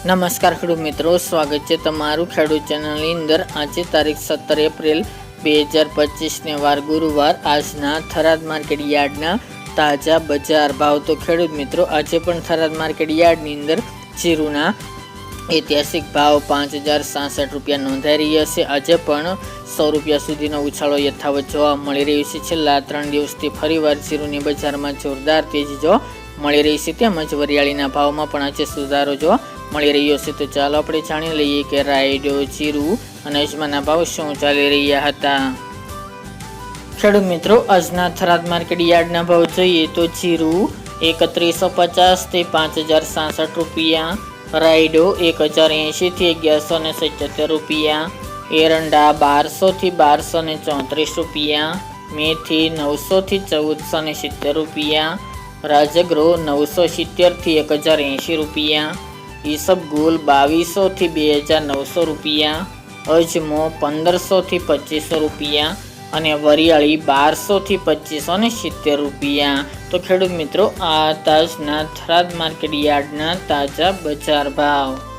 નમસ્કાર ખેડૂત મિત્રો, સ્વાગત છે તમારું ખેડૂત ચેનલની અંદર. આજે તારીખ સત્તર એપ્રિલ બે હજાર પચીસને વાર ગુરુવાર. આજના થરાદ માર્કેટ યાર્ડના તાજા બજાર ભાવ. તો ખેડૂત મિત્રો, આજે પણ થરાદ માર્કેટ યાર્ડની અંદર જીરુના ઐતિહાસિક ભાવ પાંચ હજાર સાસઠ રૂપિયા નોંધાઈ રહ્યા છે. આજે પણ સો રૂપિયા સુધીનો ઉછાળો યથાવત જોવા મળી રહ્યો છે. છેલ્લા ત્રણ દિવસથી ફરીવાર જીરુની બજારમાં જોરદાર તેજી જોવા મળી રહી છે. તેમજ વરિયાળીના ભાવમાં પણ આજે સુધારો જોવા મળી રહ્યો છે. તો ચાલો આપણે જાણી લઈએ કે રાયડો, જીરું અને અજમાના ભાવ શું ચાલી રહ્યા હતા. ખેડૂત મિત્રો, આજના થરાદ માર્કેટ યાર્ડના ભાવ જોઈએ તો જીરું એકત્રીસો પચાસથી પાંચ હજાર સાસઠ રૂપિયા, રાયડો એક હજાર એંશીથી અગિયારસો ને સિત્યોતેર રૂપિયા, એરંડા બારસોથી બારસો ને ચોત્રીસ રૂપિયા, મેથી નવસોથી ચૌદસો ને સિત્તેર રૂપિયા રાજગરો નવસો સિત્તેરથી એક હજાર એંશી રૂપિયા ઈસબગુલ બાવીસોથી બે હજાર નવસો રૂપિયા અજમો પંદરસોથી પચીસો રૂપિયા અને વરિયાળી બારસોથી પચીસો ને સિત્તેર રૂપિયા. તો ખેડૂત મિત્રો, આ તાજના થરાદ માર્કેટ યાર્ડના તાજા બજાર ભાવ.